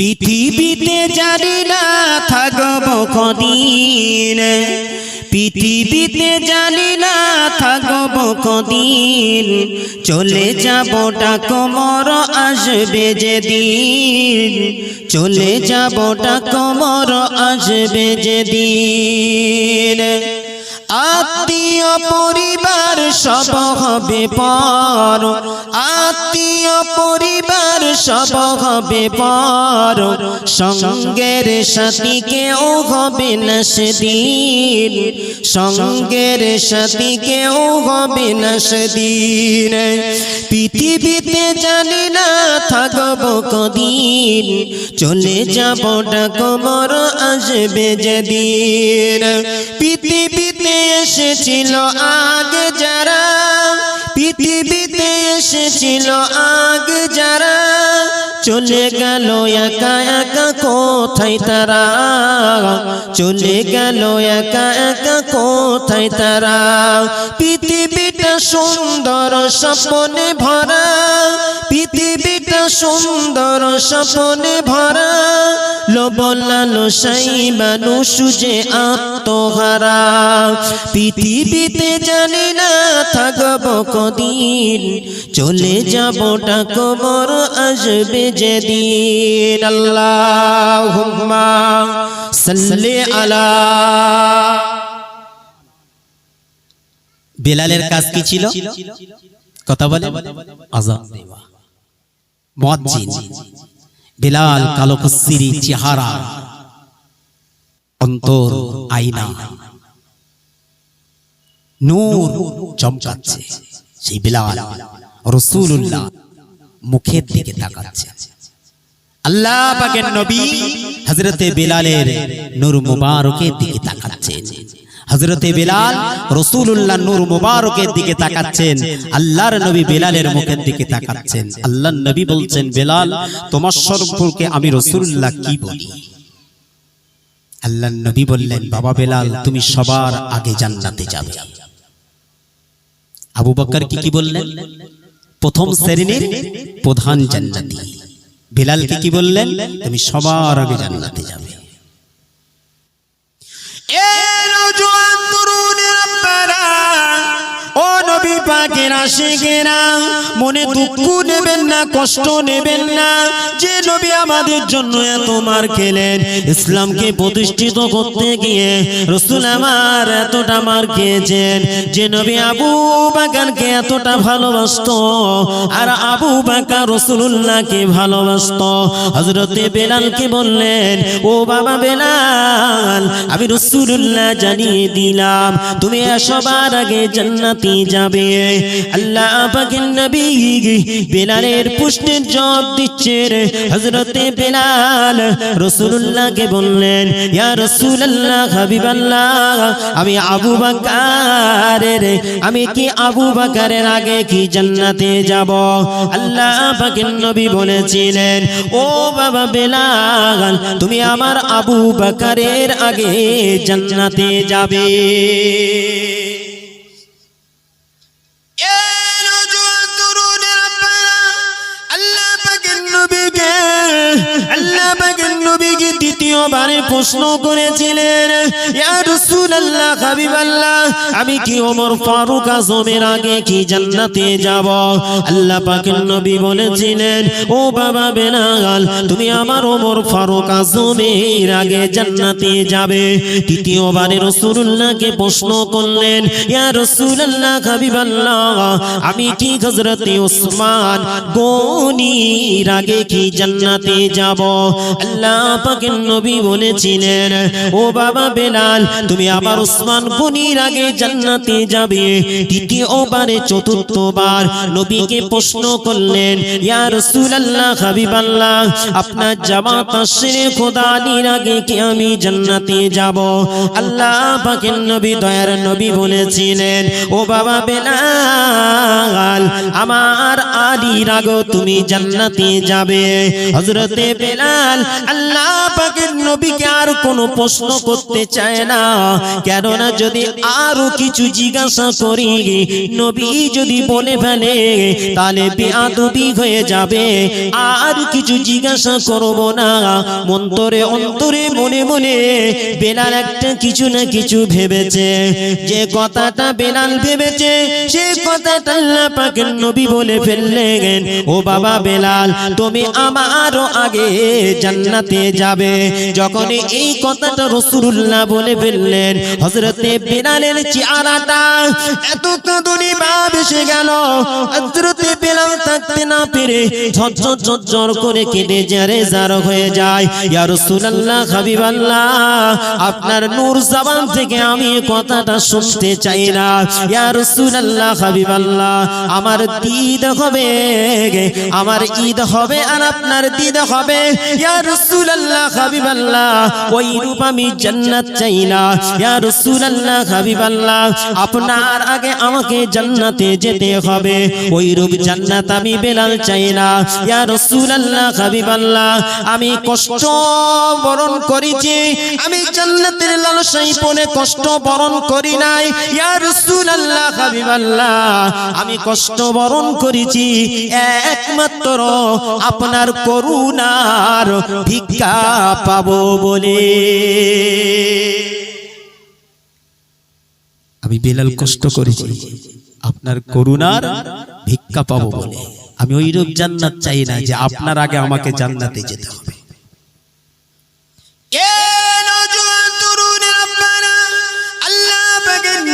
পৃথিবীতে জানি না থাকব কদিন, পৃথিবীতে জানি না থাকব কদিন, চলে যাব ডাকমর আসবে যেদিন, চলে যাব ডাকমর আসবে যেদিন। আত্মীয় পরিবার সব হবে পর, আত্মীয় পরিবার সব হবে পর। সঙ্গের সাথীকে ও হবে না সেদিন। সঙ্গের সাথীকে ও হবে না সেদিন। পৃথিবীতে জানি না থাকব কদিন। চলে যাব ডাকমর আসবে যেদিন। পৃথিবীতে এসেছিল আগে যারা। পৃথিবীতে এসেছিল চলে গেল একা একা কোথায় তারা? চলে গেল একা একা কোথায় তারা? পৃথিবীটা সুন্দর স্বপ্নে ভরা। পৃথিবীটা সুন্দর স্বপ্নে ভরা লবলালো সাই মানুষ যে আত্মহারা। পৃথিবীতে জানি না থাকব কদিন চলে যাব ডাকবর আসবে যেদিন। আল্লাহ সাল্লি আলা বেলালের কাজ কি ছিল? কথা বলে আজান। দেওয়া বেলাল কালো কসিরি চেহারা, অন্তর আয়না। নূর চমকাচ্ছে, সেই বেলাল রসুল্লাহ মুখের দিকে তাকাচ্ছে। আল্লাহ নবী হযরতে বেলালের নূর মুবারকের দিকে তাকাচ্ছেন হযরতে বেলাল রাসূলুল্লাহ নূর মুবারকের দিকে তাকাচ্ছেন। আল্লাহর নবী বেলালের মুখের দিকে তাকাচ্ছেন। আল্লাহ নবী বলছেন বেলাল তোমার সম্পর্কে আমি রাসূলুল্লাহ কি বলি? আল্লাহ নবী বললেন বাবা বেলাল তুমি সবার আগে জান্নাতে যাবে। আবু বকর কি কি বললেন? প্রথম শ্রেণির প্রধান জান্নাতি। বেলালকে কি বললেন? তুমি সবার আগে জান্নাতে যাবে। ও নবী পাকের আশিকেরা, মনে দুঃখ নেবেন না, কষ্ট নেবেন না। যে নবী আমাদের জন্য এত মার খেলেন, ইসলামকে প্রতিষ্ঠিত করতে গিয়ে রসুল আমার এতটা মার খেয়েছেন। যে নবী আবু বাকারকে এতটা ভালোবাসত, আর আবু বাকা রসুল্লাহকে ভালোবাসত। হজরতে বেলালকে বললেন, ও বাবা বেলাল, আমি রসুল্লাহ জানিয়ে দিলাম, তুমি সবার আগে জান্নাতি যাবে। আল্লাহ পাকের নবী বেলালের পুষ্টের জব দিচ্ছেন হজরতে বেলাল রসুল্লাহকে বললেন, ইয়া রসুল্লাহ হাবিবাল্লাহ, আমি আবু বাকারের আমি কি আবু বাকারের আগে কি জান্নাতে যাব? আল্লাহ পাকের নবী বলেছিলেন, ও বাবা বেলাল, তুমি আমার আবু বাকারের আগে জান্নাতে যাবে। ডুবি গীত দ্বিতীয়বারে প্রশ্ন করেছিলেন আমি কি ওমর ফারুক আজমের আগে কি জান্নাতে যাব? আল্লাহ পাকের নবী বলেছিলেন, ও বাবা বেলাল, তুমি আমার ওমর ফারুক আজমের আগে জান্নাতে যাবে। তৃতীয়বারে রাসূলুল্লাহকে প্রশ্ন করলেন, ইয়া রাসূলুল্লাহ, হাবিবাল্লাহ, আমি কি হযরতে ওসমান গনির আগে কি জান্নাতে যাব? আল্লাহ পাকের নবী বলেছিলেন, ও বাবা বেলাল, তুমি আবার ওসমান গনির আগে জান্নাতে যাবে। তৃতীয়বারে চতুর্থবার নবীকে প্রশ্ন করলেন, ইয়া রাসূলুল্লাহ, হাবিবাল্লাহ, আপনার জামাত আসরে খোদানির আগে কি আমি জান্নাতে যাব? আল্লাহ পাকের নবী দয়ার নবী বলেছিলেন, ও বাবা বেলাল, আমার আলীর আগে তুমি জান্নাতে যাবে। হযরতে বেলাল আল্লাহ পাকের নবীকে আর কোনো প্রশ্ন করতে চায় না। কেননা যদি আরও কিছু জিজ্ঞাসা করি, নবী যদি বলে ফেলে, তাহলে বেআদবি হয়ে যাবে। আর কিছু জিজ্ঞাসা করব না। মন্তরে অন্তরে মনে মনে বেলাল একটা কিছু না কিছু ভেবেছে। যে কথাটা বেলাল ভেবেছে, সে কথাটা আল্লাহ পাকের নবী বলে ফেললেন। ও বাবা বেলাল, তুমি আমারও আগে জান্নাতে যাবে। যখন এই কথাটা রসুল্লাহ বলে ফেললেন হজরতে বেলালের চেহারাটা এত কাঁদুনি ভাব এসে গেল হজরতে বেলাল থাকতে না পেরে ঝরঝর করে কেটে জারে জার হয়ে যায়। ইয়া রাসূলুল্লাহ হাবিবাল্লাহ আপনার নূর জবান থেকে আমি কথাটা শুনতে চাই না। ইয়া রাসূলুল্লাহ হাবিবাল্লাহ আমার দিদ হবে আমার ঈদ হবে আর আপনার দিদ হবে। ইয়া রাসূলুল্লাহ হাবিবাল্লাহ, ওই রূপ আমি জান্নাত চাই না। ইয়া রাসূলুল্লাহ, হাবিবাল্লাহ, আপনার আগে আমাকে জান্নাতে যেতে হবে। ওই রূপ জান্নাত আমি বেলাল চাই না। ইয়া রাসূলুল্লাহ, হাবিবাল্লাহ, আমি কষ্ট বরণ করেছি। আমি জান্নাতের লালসাই পনে কষ্ট বরণ করি নাই। ইয়া রাসূলুল্লাহ, হাবিবাল্লাহ, আমি কষ্ট বরণ করেছি। একমাত্র আপনার করুণার ভিক্ষা পাবো বলে। আমি বেলাল কষ্ট করেছি, আপনার করুণার ভিক্ষা পাবো বলে। আমি ওই রূপ জান্নাত চাই না যে আপনার আগে আমাকে জান্নাতে যেতে হবে।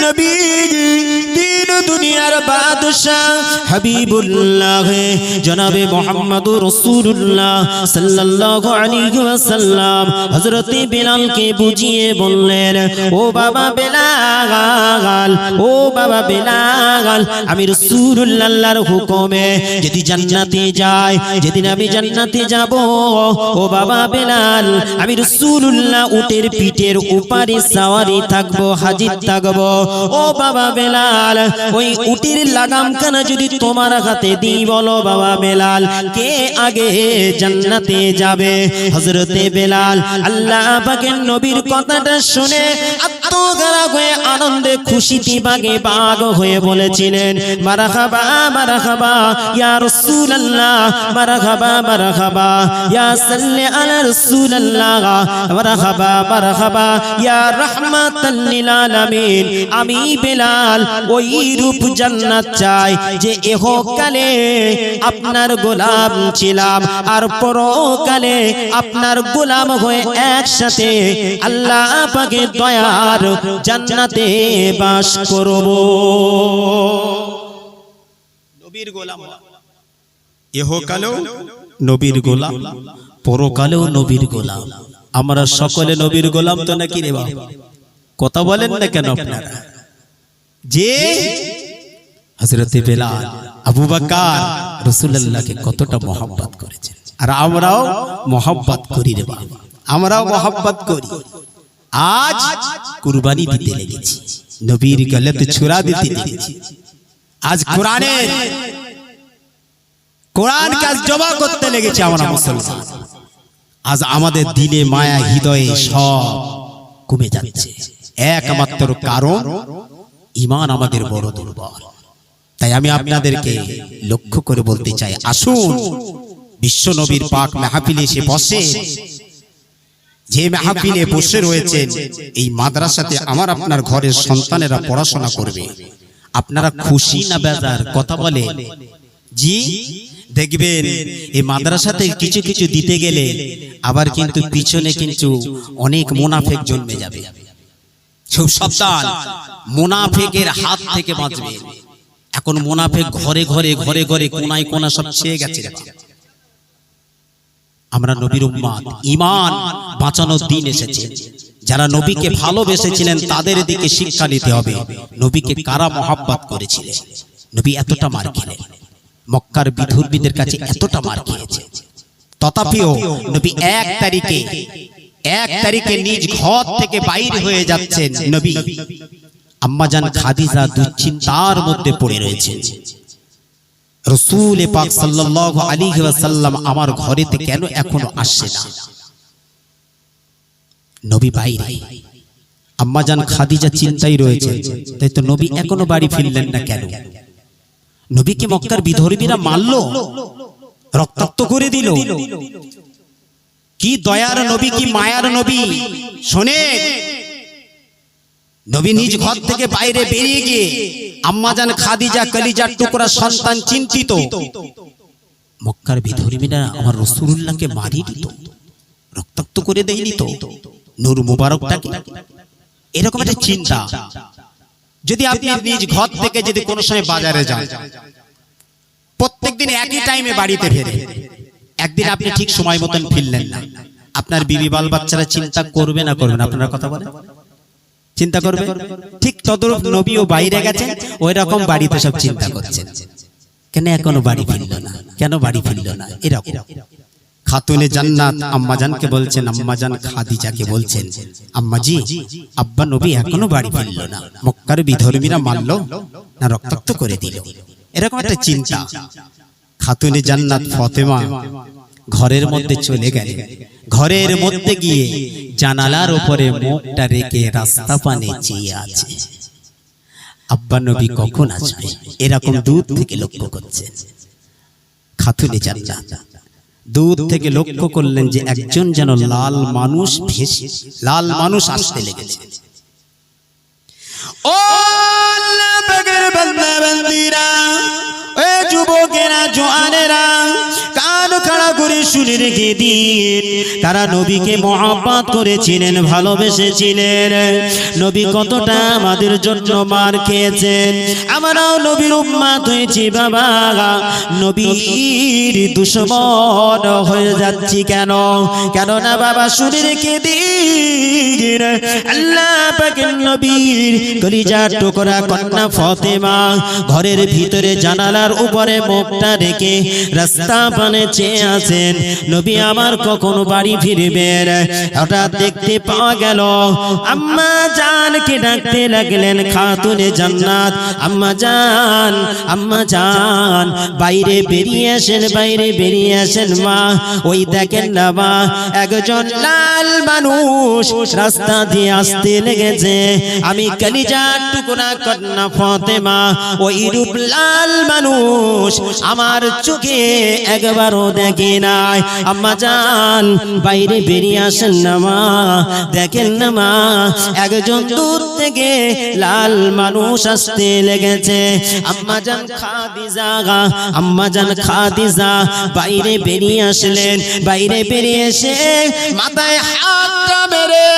নবী দিন ও দুনিয়ার বাদশাহ হাবিবুল্লাহ, জনাবে মুহাম্মদুর রাসূলুল্লাহ সাল্লাল্লাহু আলাইহি ওয়াসাল্লাম। হযরতে বেলালকে বুঝিয়ে বললেন, ও বাবা বেলাল, ও বাবা বেলাল, আমি রাসূলুল্লাহর হুকুমে যদি জান্নাতে যাই, যেদিন আমি জান্নাতে যাব, ও বাবা বেলাল, আমি রাসূলুল্লাহ উটের পিঠের উপারে সাওয়ারি থাকব, হাজির থাকব। ও বাবা বেলাল, ওই উটির লাগাম খানা যদি তোমার হাতে দিই বলো বাবা বেলাল, কে আগে জান্নাতে যাবে? হযরতে বেলাল, আল্লাহ পাকের নবীর কথাটা শুনে হয়ে আনন্দে খুশিতে বাগে হয়ে বলেছিলেন আলা আমি বেলাল, ওই রূপ জান্নাত চাই। যে এহকালে আপনার গোলাম ছিলাম আর পরকালে আপনার গোলাম হয়ে একসাথে আল্লাহ পাকের দয়ার জান্নাতে বাস করব। নবীর গোলাম। এহকালেও নবীর গোলাম পরকালেও নবীর গোলাম। আমরা সকলে নবীর গোলাম তো নাকি রে বাবা? কথা বলেন না কেন আপনারা? যে হজরতে বেলাল আবু বকর রাসূলুল্লাহকে কতটা মোহাব্বত করেছেন। আর আমরাও মোহাব্বত করি রে বাবা। আমরাও মোহাব্বত করি। আজ কুরবানি দিতে লেগেছি। নবীর গলাতে ছুরা দিতে লেগেছি। আজ কোরআনের কোরআন কাজ জমা করতে লেগেছে আমরা মুসলমান। আজ আমাদের দিলে মায়া হৃদয়ে সব কমে যাচ্ছে। একমাত্র কারণ ইমান আমাদের বড় দুর্বল। তাই আমি আপনাদেরকে লক্ষ্য করে বলতে চাই, আসুন, বিশ্ব নবীর পাক মাহফিলে এসে বসে, যে মাহফিলে বসে রয়েছেন, এই মাদ্রাসাতে আমার আপনার ঘরের সন্তানেরা পড়াশোনা করবে। আপনারা খুশি না বেজার? কথা বলে। জি, দেখবেন, এই মাদ্রাসাতে কিছু কিছু দিতে গেলে আবার কিন্তু পিছনে কিন্তু অনেক মুনাফেক জন্মে যাবে। খুব সাবধান, মুনাফেকের হাত থেকে বাঁচবে। এখন মুনাফেক ঘরে ঘরে ঘরে ঘরে কোনায় কোনা সব ছেয়ে গেছে আমরা নবীর উম্মাদ ইমান বাঁচানোর দিন এসেছে। যারা নবীকে ভালোবেসেছিলেন, তাদের দিকে শিক্ষা নিতে হবে। নবীকে কারা মহাব্বাত করেছিলেন নবী এতটা মার খেলেন মক্কার বিধুর্মীদের কাছে এতটা মার খেয়েছে। তথাপিও নবী এক তারিখে এক তারিখে নিজ ঘর থেকে বাইরে হয়ে যাচ্ছেন নবী। আম্মাজান খাদিজা দুশ্চিন্তার মধ্যে পড়ে রয়েছেন রসুল পাক সাল্লাল্লাহু আলাইহি ওয়াসাল্লাম আমার ঘরেতে কেন এখনও আসছে না? নবী বাইরে। আম্মাজান খাদিজা চিন্তাই রয়েছে। তাই তো নবী এখনও বাড়ি ফিরলেন না কেন? নবীকে মক্কার বিধর্মীরা মারল রক্তাক্ত করে দিল। কি দয়ার নবী কি মায়ার নবী? শোনে নবী নিজ ঘর থেকে বাইরে বেরিয়ে গিয়ে আম্মাজান খাদিজা কলিজার টুকরা সন্তান চিন্তিত। মক্কার বিধর্মীরা আমার রসুল্লাহকে মারি দিত। রক্তাক্ত করে দেয়নি তো। নূর মুবারকটাকে এরকম একটা চিন্তা। যদি আপনি নিজ ঘর থেকে যদি কোনো সময় বাজারে যান। প্রত্যেকদিন একই টাইমে বাড়িতে ফেরে। একদিন আপনি ঠিক সময় মতন ফিরলেন না। আপনার বিবি বাল বাচ্চারা চিন্তা করবে না। করবে না। আপনারা কথা বলেন। চিন্তা করবে? ঠিক তদরূপ নবীও বাইরে গেছেন ওই রকম বাড়িতে সব চিন্তা করছেন। কেন এখনও বাড়ি ফিরল না? কেন বাড়ি ফিরল না? এরকম। খাতুনে জান্নাত আম্মাজানকে বলছেন আম্মাজান খাদিজাকে বলছেন আম্মাজি আব্বা নবী এখনও বাড়ি ফিরল না। মক্কার বিধর্মীরা মানল না রক্তাক্ত করে দিল। এরকম একটা চিন্তা। খাতুনে জান্নাত ফতেমা ঘরের মধ্যে চলে গেলে ঘরের মধ্যে গিয়ে জানালার উপরে মুখটা রেখে রাস্তা পানে চেয়ে আছে। আব্বা নবী কখন আসবে? এরকম দূর থেকে লক্ষ্য করছেন। খাতুনে জান্নাত দূর থেকে লক্ষ্য করলেন যে একজন যেন লাল মানুষ ভেসে লাল মানুষ আসতে লেগেছে। ও যুবকেরা জোয়ানেরা করে শুনে রেখে দিন। তারা নবীকে মহাপাত করেছিলেন, ভালোবেসেছিলেন। নবী কতটা আমাদের জন্য মার খেয়েছেন। আমরাও নবীর উম্মাত হয়েছি বাবা। নবীর দুশ্মন হয়ে যাচ্ছি কেন? কেন না বাবা শুনে রেখে দিন। আল্লাহ নবীর কলিজার টুকরা কন্যা ফতেমা ঘরের ভিতরে জানালার উপরে মুখটা রেখে রাস্তা পানে চেয়ে আছেন নবী আমার কখন বাড়ি ফিরবেন? হঠাৎ দেখতে পাওয়া গেল, আম্মা জানকে ডাকতে লাগলেন খাতুনে জান্নাত। আম্মা জান আম্মা জান, বাইরে বেরিয়ে আসেন, বাইরে বেরিয়ে আসেন মা। ওই দেখেন না মা, একজন লাল মানুষ রাস্তা দিয়ে আসতে লেগেছে। আমি কলিজার টুকরা কন্যা ফতেমা, ওই রূপ লাল মানুষ আমার চোখে একবারও দেখে নাই। আম্মা জান, বাইরে বেরিয়ে আসেন না মা, দেখেন না মা, একজন দূর থেকে লাল মানুষ আসতে লেগেছে। আম্মা জান খাদিজা আম্মা জান খাদিজা, বাইরে বেরিয়ে আসলেন। বাইরে বেরিয়ে এসে মাথায় হাতটা মেরে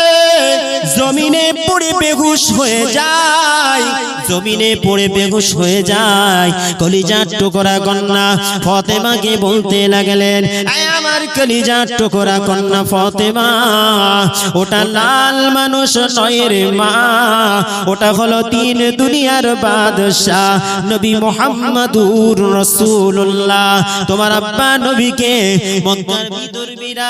জমিনে পড়ে বেহুশ হয়ে যায়। জমিনে পড়ে বেহুশ হয়ে যায়। কলিজার টুকরা কন্যা ফতেমাকে বলতে লাগলেন "আয় আমার কলিজার টুকরা কন্যা ফতেমা। ওটা লাল মানুষ নয় রে মা। ওটা হলো তিন দুনিয়ার বাদশাহ নবী মোহাম্মদুর রসুল্লাহ তোমার আব্বা নবীকে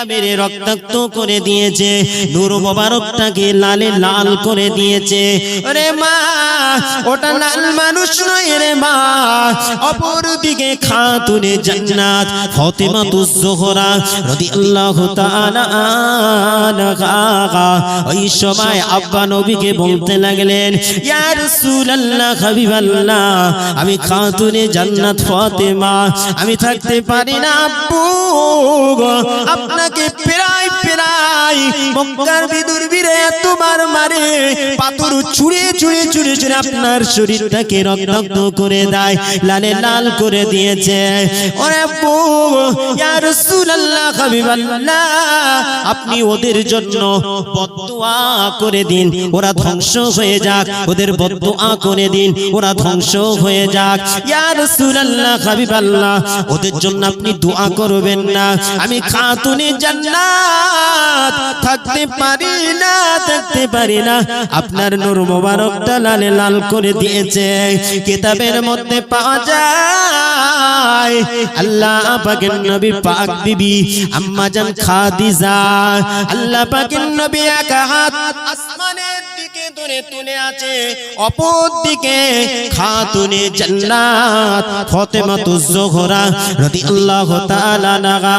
মেরে রক্তাক্ত করে দিয়েছে নূর মোবারকটাকে লালে লাল করে দিয়েছে। ওরে মা ওটা লাল মানুষ নয় রে মা। অপর দিকে খাতুনে জান্নাত ফাতেমা আনহা ওই সময় আব্বা নবীকে বলতে লাগলেন আমি খাতুনে জান্নাত ফাতেমা, আমি থাকতে পারি না আব্বু আপনাকে প্রায় প্রায় বিদুর বীরে তোমার মারে, পাথর ছুঁড়ে ছুঁড়ে ছুঁড়ে ছুঁড়ে আপনার শরীরটাকে রক্তাক্ত করে দেয়, লালে লাল করে দিয়েছে। ওরে আব্বু ইয়া আপনি ওদের জন্য করে দিন। ওরা ধ্বংস হয়ে যাক, ওদের বদদুয়া করে দিন। ওরা ধ্বংস হয়ে যাক। ইয়া রাসূলুল্লাহ হাবিবাল্লাহ, ওদের জন্য আপনি দোয়া করবেন না। আমি খাতুনে জান্নাত, থাকতে পারি না, থাকতে পারি না। আপনার নূর মোবারকটা লালে লাল করে দিয়েছে। কিতাবের মধ্যে পাওয়া যায়, আল্লাহ পাকের নবী পাক বিবি আম্মা জান খাদিজা, আল্লাহ পাকের নবী এক হাত আসমানের দিকে ধরে তুলে আছে, অপর দিকে খাতুনে জান্নাত, ফাতেমাতুজ জোহরা, রাদিয়াল্লাহু তাআলা নাগা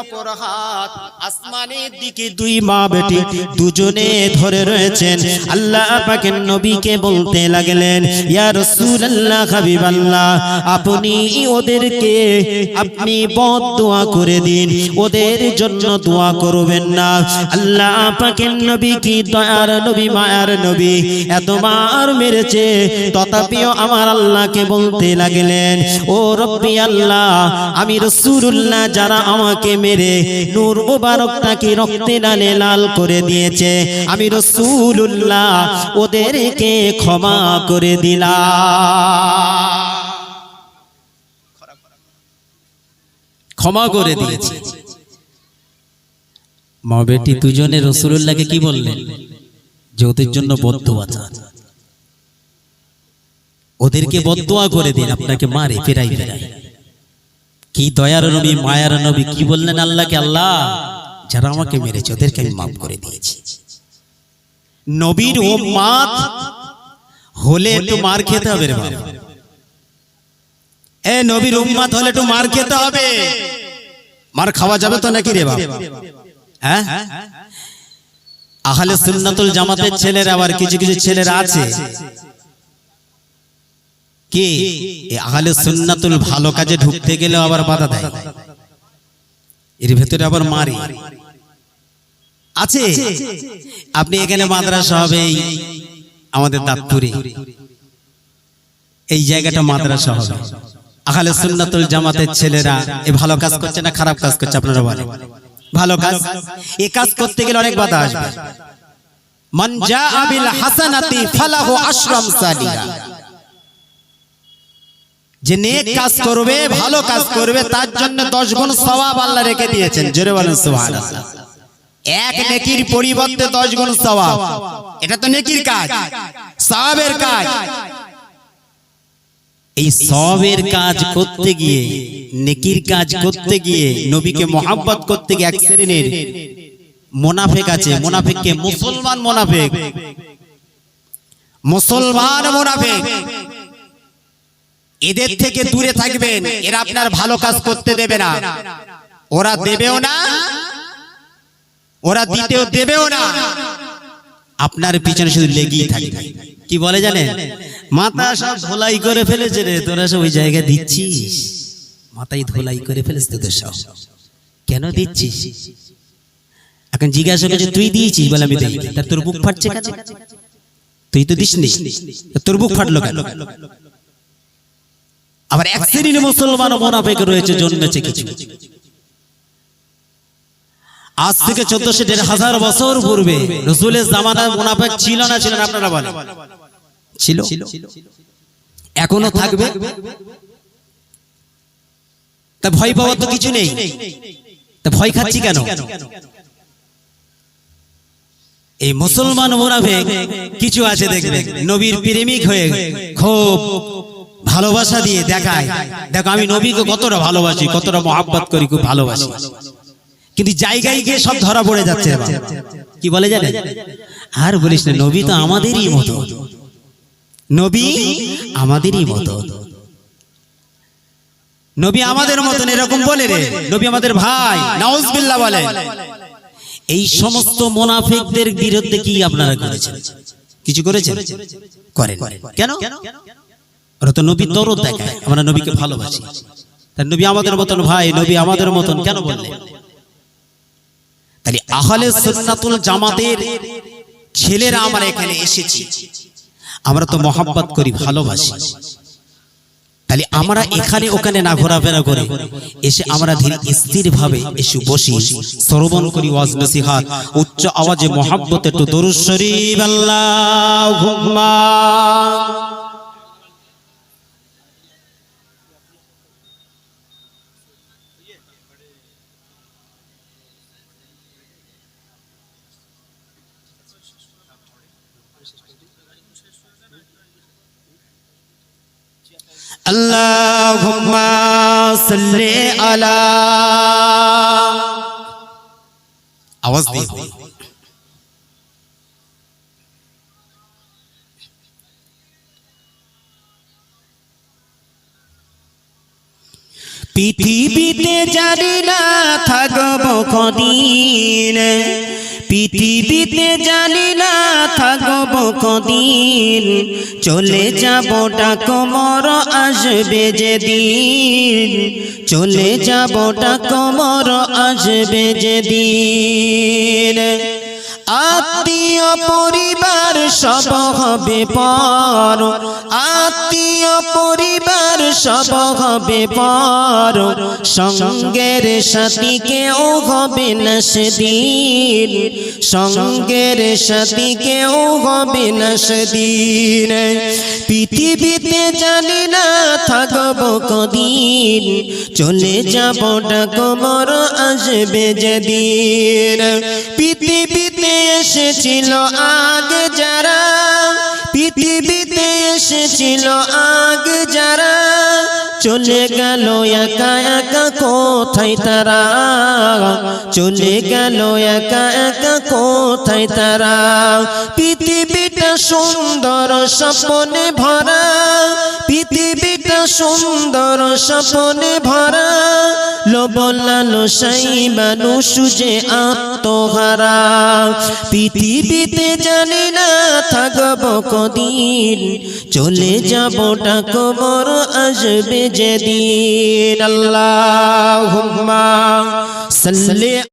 অপর হাত আসমানের দিকে দুই মা বেটি দুজনে ধরে রয়েছেন। আল্লাহ পাকের নবীকে বলতে লাগলেন ইয়া রাসূলুল্লাহ হাবিবাল্লাহ আপনি ওদেরকে আপনি বদ দোয়া করে দিন ওদের জন্য দোয়া করবেন না। আল্লাহ পাকের নবী কি দয়ার নবী মায়ার নবী? এত মার মেরেছে তথাপিও আমার আল্লাহকে বলতে লাগলেন ও রব্বি আল্লাহ আমি রসুল্লাহ যারা আমাকে মেরে নূর মুবারকটাকে রক্তে ডালে লাল করে দিয়েছে। আমি রসুল্লাহ ওদেরকে ক্ষমা করে দিলাম। ক্ষমা করে দিয়েছে। মা বেটি দুজনে রসুল্লাহকে কি বললেন? যে ওদের জন্য বদুয়া চান। ওদেরকে বদুয়া করে দিন, আপনাকে মারে ফেরাই ফেরাই কি দয়ার নবী, মায়ার নবী, কি বললেন আল্লাহকে আল্লাহ? যারা আমাকে মেরেছে, ওদেরকে আমি মাফ করে দিয়েছি। নবীর ও মাত হলে একটু মার খেতে হবে রে বাবা। এ নবীর উম্মাত হলে একটু মার খেতে হবে। মার খাওয়া যাবে তো নাকি রে বাবা? হ্যাঁ? আহলে সুন্নাতুল জামাতের ছেলেরা আবার কিছু কিছু ছেলেরা আছে। কি? আহলে সুন্নাতুল ভালো কাজে ঢুকতে গেলে আবার বাধা দেয়। এর ভেতরে আবার মারি। আছে? আপনি এখানে মাদ্রাসা হবে, আমাদের দাঁতপুরে। এই জায়গাটা মাদ্রাসা হবে। আহলে সুন্নাতুল জামাতের ছেলেরা এই ভালো কাজ করছে না খারাপ কাজ করছে, আপনারা বলেন। ভালো কাজ? এই কাজ করতে গেলে অনেক বাধা আসবে। মান জাআ বিল হাসানাতি ফালাহু আশরাম সালিহা যে নেক কাজ করবে ভালো কাজ করবে তার জন্য দশ গুণ সওয়াব আল্লাহ রেখে দিয়েছেন জোরে বলেন সুবহানাল্লাহ। এক নেকির পরিবর্তে দশ গুণ সওয়াব। এটা তো নেকির কাজ। সওয়াবের কাজ। এই সবের কাজ করতে গিয়ে নেকির কাজ করতে গিয়ে নবীকে মোহাব্বত করতে গিয়ে এক শ্রেণির মোনাফেক আছে মোনাফেককে মুসলমান মোনাফেক। মুসলমান মোনাফেক। এদের থেকে দূরে থাকবেন। এরা আপনার ভালো কাজ করতে দেবে না। ওরা দেবেও না ওরা দিতেও দেবেও না। আপনার পিছনে শুধু লেগেই থাকবে। কি বলে জানেন? মাথা সব ধোলাই করে ফেলেছে রে তোরা সব ওই জায়গায় দিচ্ছিস? মাথায় ধোলাই করে ফেলেছে তোদের সব। কেন দিচ্ছিস? এখন জিজ্ঞাসা করছে তুই দিয়েছিস? বলে আমি দিই তার তোর বুক ফাটছে তুই তো দিসনি। তোর বুক ফাটলো কেন? আবার এক শ্রেণির মুসলমান মোনাফেক রয়েছে জন্মেছে কিছু আজ থেকে চোদ্দশো দেড় হাজার বছর পূর্বে রসুলের জামানায় মুনাফেক ছিল না ছিলেন আপনারা বলেন। ছিল? এখনও থাকবে? তা ভয় পাওয়ার তো কিছু নেই। তা ভয় খাচ্ছি কেন? এই মুসলমান মুনাফেক কিছু আছে দেখবে নবীর প্রেমিক হয়ে খুব ভালোবাসা দিয়ে দেখায়। দেখো, আমি নবীকে কতটা ভালোবাসি, কতটা মহাব্বত করি, খুব ভালোবাসি। কিন্তু জায়গায় গিয়ে সব ধরা পড়ে যাচ্ছে কি বলে জানে আর বলিস না, নবী তো আমাদেরই মতো। নবী আমাদেরই মতো। নবী আমাদের মতন এরকম বলে রে। নবী আমাদের ভাই, নাউজবিল্লাহ বলে। এই সমস্ত মোনাফিকদের বিরুদ্ধে কি আপনারা করেছেন? কিছু করেছেন? করেন কেন? ওরা তো নবী দরদ দেখায়, আমরা নবীকে ভালোবাসি। তার নবী আমাদের মতন ভাই, নবী আমাদের মতন কেন বললেন? তাহলে আহলে সুন্নাতুল জামাতের ছেলেরা আমরা এখানে এসেছি, আমরা তো মহাব্বত করি, ভালোবাসি। তাহলে আমরা এখানে ওখানে না ঘোরাফেরা করে, এসে আমরা ধীরে স্থির ভাবে এসে বসি, শ্রবণ করি উচ্চ আওয়াজে মহাব্বত একটু দরুদ শরীফ আওয়াজ দিয়ে পৃথিবীতে জানি না থাকব কদিন। পৃথিবীতে জানি না থাকব কদিন। চলে যাব ডাকমর আসবে যেদিন। চলে যাব ডাকমর আসবে যেদিন। আত্মীয় পরিবার সব হবে পর। আত্মীয় পরিবার সব হবে পর। সঙ্গের সাথীকে ও হবে না সেদিন। সঙ্গের ও হবে না সেদিন। পৃথিবীতে জানি না থাকব কদিন। চলে যাব ডাকমর আসবে যেদিন। পৃথিবীতে এসেছিল আগে যারা, পৃথিবীতে এসেছিল আগে যারা। চলে গেল একা একা, কোথায় তারা? চলে গেল একা একা, কোথায় তারা? পৃথিবীটা সুন্দর স্বপ্নে ভরা পৃথিবীটা সুন্দর স্বপ্নে ভরা, লোবলালো সাই মানুষ যে আত্মহারা। পৃথিবীতে জানি না থাকব কদিন, চলে যাব ডাকবর আসবে যেদিন। আল্লাহ সাল্লি